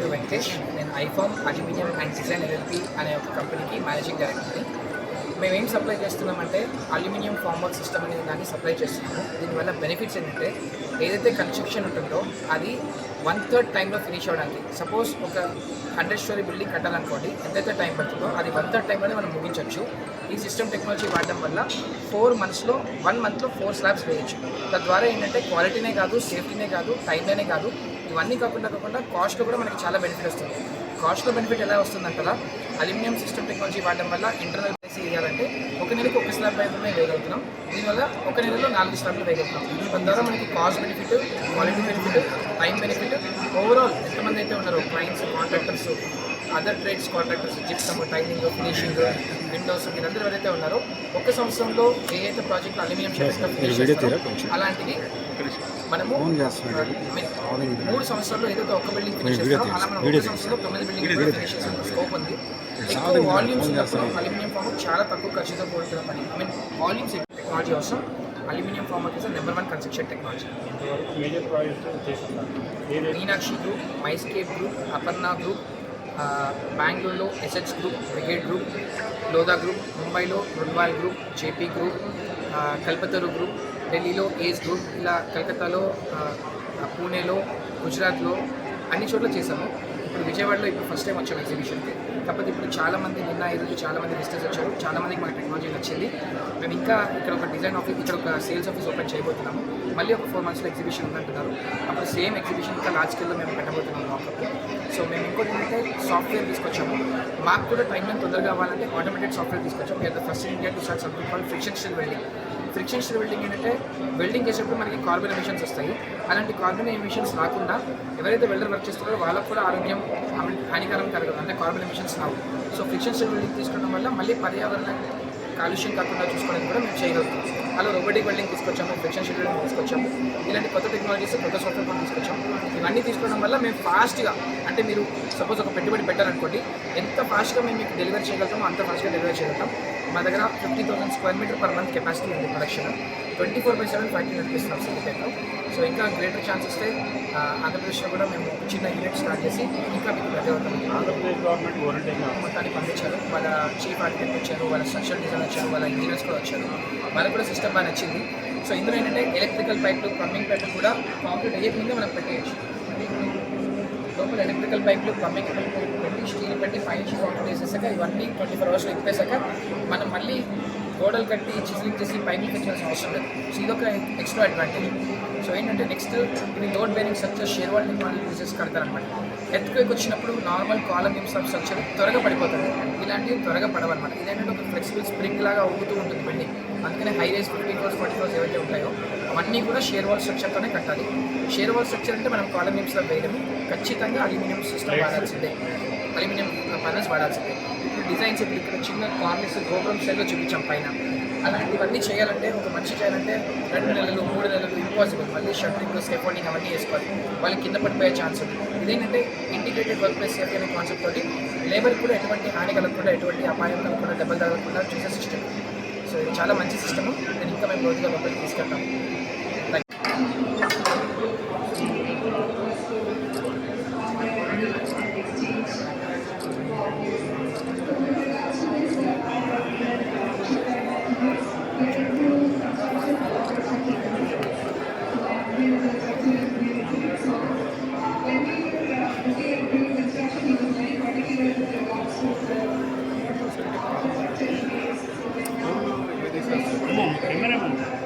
పేరు వెంకటేష్. నేను iForm aluminium and design LLP అనే ఒక కంపెనీకి మేనేజింగ్ డైరెక్టర్ని. మేము ఏం సప్లై చేస్తున్నామంటే అల్యూమినియం ఫామ్ వర్క్ సిస్టమ్ అనేది దాన్ని సప్లై చేస్తున్నాము. దీనివల్ల బెనిఫిట్స్ ఏంటంటే ఏదైతే కన్స్ట్రక్షన్ ఉంటుందో అది వన్ థర్డ్ టైంలో ఫినిష్ అవ్వడానికి. సపోజ్ ఒక హండ్రెడ్ స్టోరీ బిల్డింగ్ కట్టాలనుకోండి ఎంతైతే టైం పడుతుందో అది వన్ థర్డ్ టైంలోనే మనం ముగించవచ్చు ఈ సిస్టమ్ టెక్నాలజీ వాడడం వల్ల ఫోర్ మంత్స్లో వన్ మంత్లో ఫోర్ స్లాబ్స్ వేయచ్చు. తద్వారా ఏంటంటే క్వాలిటీనే కాదు సేఫ్టీనే కాదు టైంలోనే కాదు ఇవన్నీ కాకుండా కాకుండా కాస్ట్లో కూడా మనకి చాలా బెనిఫిట్ వస్తుంది. కాస్ట్లో బెనిఫిట్ ఎలా వస్తుందంటారా అల్యూమినియం సిస్టమ్ టెక్నాలజీ వాడడం వల్ల ఇంటర్నల్ ప్రైస్ వేయాలంటే ఒక నెలకు ఒక స్లాబ్ మాత్రమే వేయగలుగుతున్నాం. దీనివల్ల ఒక నెలలో నాలుగు స్లాబ్లు వేయగలుగుతున్నాం. దాని ద్వారా మనకి cost benefit quality benefit time benefit overall ఎంతమంది అయితే ఉన్నారో clients contractors other trades contractors gypsum tiling finishing windows వీరందరూ ఎవరైతే ఉన్నారో ఒక సంవత్సరంలో ఏ అయితే ప్రాజెక్ట్ అల్యూమినియం షీట్స్ అలాంటివి మనము మూడు సంవత్సరాల్లో ఏదైతే ఒక బిల్డింగ్ ఫినిష్ చేస్తారో అలా మనం ఒక సంవత్సరంలో తొమ్మిది బిల్డింగ్ ఫినిష్ చేసే స్కోప్ ఉంది. ఎక్కువ వాల్యూమ్స్ ఉన్నప్పుడు అల్యూమినియం ఫామ్ చాలా తక్కువ ఖర్చుతో కూడుకున్న పని. ఐ మీన్ వాల్యూమ్స్ టెక్నాలజీ అవసరం. Aluminium form is number one construction technology Meenakshi group MyScape group Aparna group బెంగళూరులో SH group Brigade group Lodha group ముంబైలో Runwal group JP group Kalpataru group ఢిల్లీలో age group ఇలా కలకత్తాలో పూణేలో గుజరాత్లో అన్ని చోట్ల చేశాము. ఇప్పుడు విజయవాడలో ఇప్పుడు ఫస్ట్ టైం వచ్చాము ఎగ్జిబిషన్కి కాకపోతే ఇప్పుడు చాలా మంది నిన్న ఈరోజు చాలామంది విజిటర్స్ వచ్చారు. చాలామందికి మా టెక్నాలజీ నచ్చింది. మేము ఇంకా ఇక్కడ ఒక డిజైన్ ఆఫీస్ ఇక్కడ ఒక సేల్స్ ఆఫీస్ ఓపెన్ చేయబోతున్నాము. మళ్ళీ ఒక ఫోర్ మంత్స్లో ఎగ్జిబిషన్ ఉందంటున్నారు. అప్పుడు సేమ్ ఎగ్జిబిషన్ ఇంకా లార్జ్ స్కేల్లో మేము పెట్టబోతున్నాము మాకప్ సో మేము ఇంకోటి ఏంటంటే సాఫ్ట్వేర్ తీసుకొచ్చాము. మాకు కూడా టైం తొందరగా కావాలంటే ఆటోమేటెడ్ సాఫ్ట్వేర్ తీసుకొచ్చాము. The first India to start something call friction stir welding friction stir welding ఏంటంటే వెల్డింగ్ చేసేటప్పుడు మనకి కార్బన్ ఎమిషన్స్ వస్తాయి. అలాంటి కార్బన్ ఎమిషన్స్ రాకుండా ఎవరైతే వెల్డర్ వర్క్ చేస్తారో వాళ్ళకు కూడా ఆరోగ్యం హానికరం కలగదు. అంటే కార్బన్ ఎమిషన్స్ రావు. సో ఫ్రిక్షన్ స్టిల్ వెల్డింగ్ తీసుకోవడం వల్ల మళ్ళీ పర్యావరణ కాలుష్యం కాకుండా చూసుకోవడానికి కూడా మేము చేయగలుగుతాం. అలా రోబోటిక్ వెల్డింగ్ తీసుకొచ్చాము ఫ్రిక్షన్ షీట్ తీసుకొచ్చాము ఇలాంటి కొత్త టెక్నాలజీస్ కొత్త సాఫ్ట్వేర్ కూడా తీసుకొచ్చాము. ఇవన్నీ తీసుకోవడం వల్ల మేము ఫాస్ట్గా అంటే మీరు సపోజ్ ఒక పెట్టుబడి పెట్టారనుకోండి ఎంత ఫాస్ట్గా మేము మీకు డెలివరీ చేయగలుగుతామో అంత ఫాస్ట్గా డెలివరీ చేయగలుగుతాం. మా దగ్గర fifty thousand square metre per month capacity ఉంది production twenty four by seven factory నడిపిస్తున్నాం సిద్దిపేటలో సో ఇంకా గ్రేటర్ ఛాన్స్ వస్తే ఆంధ్రప్రదేశ్లో కూడా మేము చిన్న యూనిట్ స్టార్ట్ చేసి ఇంకా మీకు ఆంధ్రప్రదేశ్ గవర్నమెంట్ ఓరియంటేషన్ మొత్తాన్ని పంపించారు. వాళ్ళ చీఫ్ ఆర్కిటెక్ట్ వచ్చారు వాళ్ళ స్ట్రక్చర్ డిజైన్ వచ్చారు వాళ్ళ ఇంజనీర్స్ కూడా వచ్చారు. వాళ్ళకి కూడా సిస్టమ్ బాగా నచ్చింది. సో ఇందులో ఏంటంటే ఎలక్ట్రికల్ పైప్లు ప్లంబింగ్ పైప్లు కూడా కాంక్రీట్ అయ్యే ముందే మనం పెట్టేయచ్చు. లోపల ఎలక్ట్రికల్ పైప్లు ప్లంబింగ్ పైప్లు పెట్టి స్టీల్ పెట్టి కాంక్రీట్ వేసేసాక ఇవన్నీ ట్వంటీ ఫోర్ అవర్స్లో ఇప్పేసాక మనం మళ్ళీ గోడలు కట్టి చిజిలింగ్ చేసి పైకి పెట్టాల్సిన అవసరం లేదు. సో ఇదొక ఎక్స్ట్రా అడ్వాంటేజ్ సో ఏంటంటే నెక్స్ట్ ఇది load bearing structure shear wall technology use చేసి కడతారనమాట ఎత్తుకు వచ్చినప్పుడు నార్మల్ కాలం ఆఫ్ స్ట్రక్చర్ త్వరగా పడిపోతుంది ఇలాంటివి త్వరగా పడవన్నమాట. ఇదేంటంటే ఒక ఫ్లెక్సిబుల్ స్ప్రింగ్ లాగా ఊగుతూ ఉంటుంది బిల్డింగ్ అందుకనే high rise fifty floors forty floors ఏవైతే ఉంటాయో అవన్నీ కూడా షేర్ వాల్ స్ట్రక్చర్తోనే కట్టాలి. షేర్ వాల్ స్ట్రక్చర్ అంటే మనం కాలం లో వేయడము. ఖచ్చితంగా అల్యూమినియం సిస్టమ్ వాడాల్సిందే. అల్యూమినియం పనల్స్ వాడాల్సిందే. ఇప్పుడు డిజైన్స్ ఇప్పుడు ఇక్కడ చిన్న కార్నర్స్ గోపురం స్టైల్లో చూపించాం పైన. అలాంటివన్నీ చేయాలంటే ఒక మనిషి చేయాలంటే రెండు నెలలు మూడు నెలలు ఇంపాసిబుల్ మళ్ళీ షట్టరింగ్ స్కెఫోల్డింగ్ అవన్నీ వేసుకోవాలి. వాళ్ళకి కింద పడిపోయే ఛాన్స్ ఉంది. ఇదేంటంటే ఇంటిగ్రేటెడ్ వర్క్ ప్లేస్ సేఫ్టీ అనే కాన్సెప్ట్ తోటి లేబర్ కూడా ఎటువంటి హాని కలగకుండా ఎటువంటి అపాయం కలగకుండా దెబ్బలు తగలకుండా చూసే సిస్టమ్ సో ఇది చాలా మంచి సిస్టమ్. నేను ఇంకా మేము రోజుగా లోపలికి తీసుకెళ్తాము Merhaba.